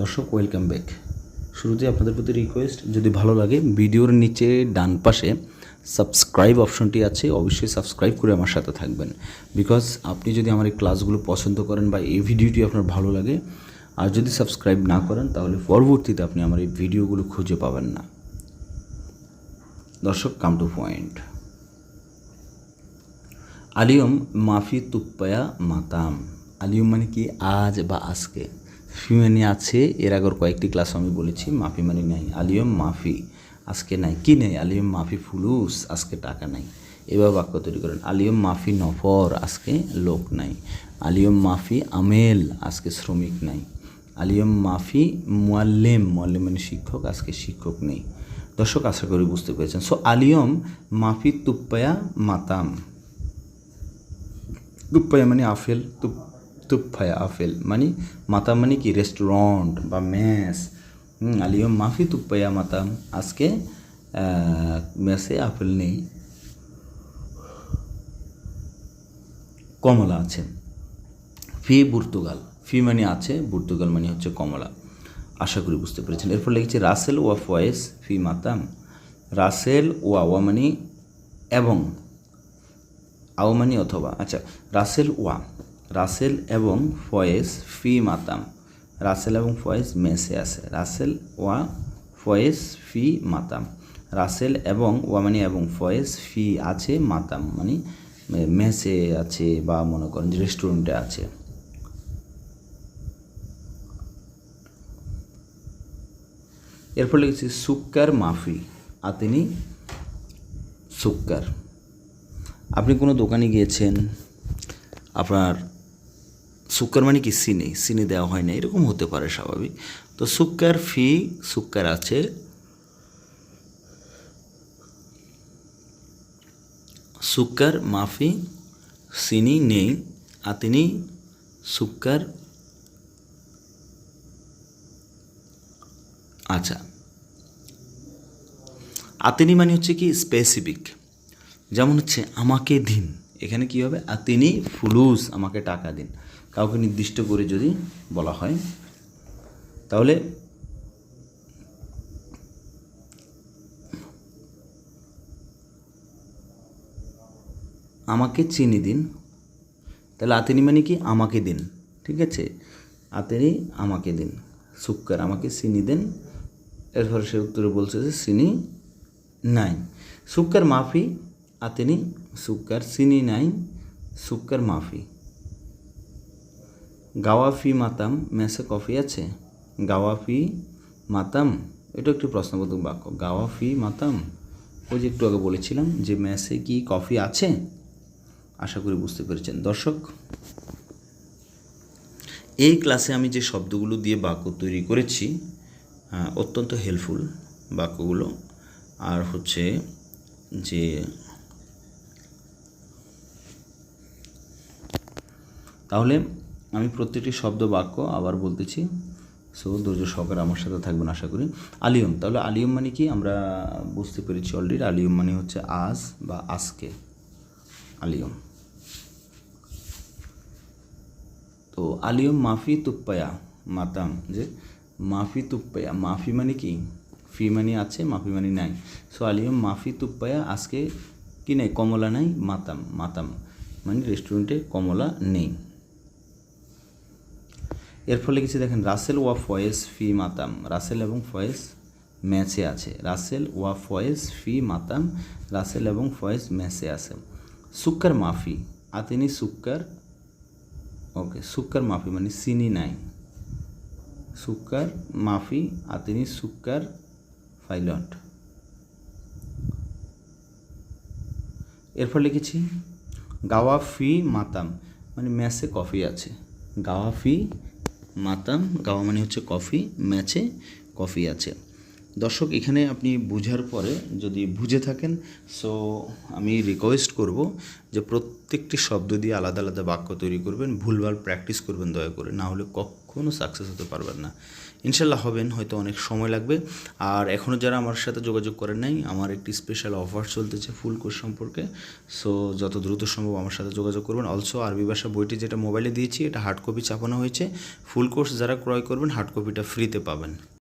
দর্শক welcome back শুরুতে আপনাদের প্রতি রিকোয়েস্ট যদি ভালো লাগে, ভিডিওর নিচে ডান পাশে সাবস্ক্রাইব অপশনটি আছে, অবশ্যই সাবস্ক্রাইব করে আমার সাথে থাকবেন। বিকজ আপনি যদি আমার এই ক্লাসগুলো পছন্দ করেন বা এই ভিডিওটি আপনার ভালো লাগে, আর যদি সাবস্ক্রাইব না করেন, তাহলে পরবর্তীতে আপনি আমার এই ভিডিওগুলো খুঁজে পাবেন না। দর্শক কাম টু পয়েন্ট আলিয়ম, মাফি তুপ্পায়া মাতাম। আলিয়ম মানে কি? আজ বা আজকে। ফি মানে আছে, এর আগর কয়েকটি ক্লাস আমি বলেছি, মাফি মানে নাই, আলিয়ম মাফি, আজকে নাই, কি নেই? আলিয়ম মাফি ফুলুস, আজকে টাকা নাই। এবার বাক্য তৈরি করেন, আলিয়ম মাফি নফর, আজকে লোক নাই। আলিয়ম মাফি আমেল, আজকে শ্রমিক নাই। আলিয়ম মাফি মোয়াল্লেম মোয়াল্লেম মানে শিক্ষক, আজকে শিক্ষক নেই। দর্শক, আশা করি বুঝতে পেরেছেন। সো আলিয়ম মাফি তুপ্পায়া মাতাম। তুপ্পায়া মানে আফেল তুপ তুপ্পায়া আফেল। মানে মাতাম মানে কি? রেস্টুরেন্ট বা ম্যাস আলিয়ম মাফি তুপ্পায়া মাতাম। আজকে ম্যাসে আপেল নেই। কমলা আছে। ফি পর্তুগাল। ফি মানে আছে, পর্তুগাল মানে হচ্ছে কমলা। আশা করি বুঝতে পেরেছেন। এরপর লিখেছি, রাসেল ওয়া ফয়েস ফি মাতাম। রাসেল ওয়া ওয়া মানে এবং। আও মানে অথবা। আচ্ছা রাসেল ওয়া। রাসেল এবং ফয়েজ ফি মাতাম। রাসেল এবং ফয়েজ মেসে আছে। রাসেল ওয়া ফয়েজ ফি মাতাম। রাসেল এবং ওয়া মানে এবং ফয়েজ ফি আছে মাতাম। মানে মেসে আছে বা মনে করেন যে রেস্টুরেন্টে আছে। এরপর লিখেছি সুক্কার মাফি। আতেনি সুক্কার। আপনি কোনো দোকানে গিয়েছেন? আপনার সুক্কার মানে কি? চিনি চিনি দেওয়া হয় না। এরকম হতে পারে স্বাভাবিক। তো সুক্কার ফি, সুক্কার আছে। সুক্কার মাফি চিনি নেই। আতিনি সুক্কার আচ্ছা। আতিনি মানে হচ্ছে কি? স্পেসিফিক যেমন হচ্ছে, আমাকে দিন। এখানে কি হবে? আতিনি ফুলুস, আমাকে টাকা দিন। কাউকে নির্দিষ্ট করে যদি বলা হয়, তাহলে আমাকে চিনি দিন। তাহলে আতেনি মানে কি? আমাকে দিন, ঠিক আছে? আতেনি আমাকে দিন, সুক্কার আমাকে চিনি দেন। এরপর সে উত্তরে বলছে যে, চিনি নাই। সুক্কার মাফি, আতেনি সুক্কার, চিনি নাই, সুক্কার মাফি। গাওয়াফি মাতাম, মেসে কফি আছে? গাওয়া ফি মাতাম? এটা একটি প্রশ্নবোধক বাক্য। গাওয়া ফি মাতাম? ওই যে একটু আগে বলেছিলাম যে মেসে কি কফি আছে? আশা করি বুঝতে পেরেছেন। দর্শক, এই ক্লাসে আমি যে শব্দগুলো দিয়ে বাক্য তৈরি করেছি অত্যন্ত হেল্পফুল বাক্যগুলো। আর হচ্ছে যে তাহলে আমি প্রত্যেকটি শব্দ বাক্য আবার বলতেছি। সো ধৈর্য সহকারে আমার সাথে থাকবেন আশা করি। আলিয়ম, তাহলে আলিয়ম মানে কি? আমরা বুঝতে পেরেছি অলরেডি আলিয়ম মানে হচ্ছে আজ বা আজকে। আলিয়ম। তো আলিয়ম, মাফি তুপ্পায়া, মাতাম, যে মাফি তুপ্পায়া, মাফি মানে কি? ফি মানে আছে, মাফি মানে নাই। সো আলিয়ম, মাফি তুপ্পায়া, আজকে কি নেই? কমলা নাই, মাতাম মাতাম। মানে রেস্টুরেন্টে কমলা নেই। এর ফলে কিছু দেখেন, রাসেল ওয়া ফয়েজ ফি মাতাম। রাসেল এবং ফয়েজ ম্যাচে আছে। রাসেল ওয়া ফয়েজ ফি মাতাম, রাসেল এবং ফয়েজ ম্যাচে আছে। সুক্কার মাফি আতিনি সুক্কার, ওকে, সুক্কার মাফি মানে চিনি নাই। সুক্কার মাফি আতিনি সুক্কার ফাইলট এরপর লিখেছি গাওয়া ফি মাতাম মানে ম্যাচে কফি আছে। গাওয়া ফি মাতাম গাওয়া মানে হচ্ছে কফি ম্যাচে কফি আছে। দর্শক, এখানে আপনি বুঝার পরে যদি বুঝে থাকেন সো আমি রিকোয়েস্ট করব যে প্রত্যেকটি শব্দ দিয়ে আলাদা আলাদা বাক্য তৈরি করবেন, ভুলভাল প্র্যাকটিস করবেন, দয়া করে। না হলে কখনো সাকসেস হতে পারবেন না। ইনশাল্লাহ হবেন, হয়তো অনেক সময় লাগবে। আর এখনও যারা আমার সাথে যোগাযোগ করেন নাই, আমার একটি স্পেশাল অফার চলতেছে ফুল কোর্স সম্পর্কে। সো যত দ্রুত সম্ভব আমার সাথে যোগাযোগ করবেন। অলসো আরবি ভাষা বইটি যেটা মোবাইলে দিয়েছি, এটা হার্ড কপি চাপানো হয়েছে। ফুল কোর্স যারা ক্রয় করবেন হার্ড কপিটা ফ্রিতে পাবেন।